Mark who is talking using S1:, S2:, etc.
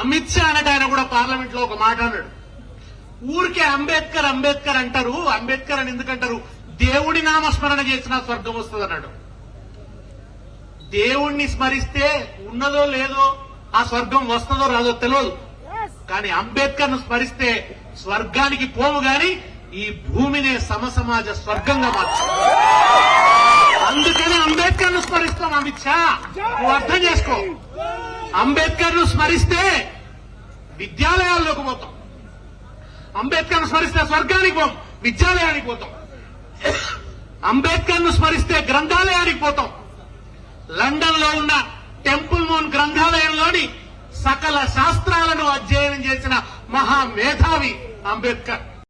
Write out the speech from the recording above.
S1: అమిత్ షా అనట ఆయన కూడా పార్లమెంట్లో ఒక మాట అన్నాడు. ఊరికే అంబేద్కర్ అంబేద్కర్ అంటారు అంబేద్కర్ అని ఎందుకంటారు? దేవుడి నామస్మరణ చేసిన స్వర్గం వస్తుంది అన్నాడు. దేవుణ్ణి స్మరిస్తే ఉన్నదో లేదో ఆ స్వర్గం వస్తుందో రాదో తెలియదు కానీ అంబేద్కర్ను స్మరిస్తే స్వర్గానికి పోము గాని ఈ భూమినే సమసమాజ స్వర్గంగా మార్చు. అందుకని అంబేద్కర్ను స్మరిస్తాం అమిత్ షా. నువ్వు అర్థం చేసుకో. అంబేద్కర్ను స్మరిస్తే విద్యాలయాల్లోకి పోతాం. అంబేద్కర్ను స్మరిస్తే స్వర్గానికి పోం విద్యాలయానికి పోతాం. అంబేద్కర్ను స్మరిస్తే గ్రంథాలయానికి పోతాం. లండన్లో ఉన్న టెంపుల్ మోన్ గ్రంథాలయంలోని సకల శాస్త్రాలను అధ్యయనం చేసిన మహా మేధావి అంబేద్కర్.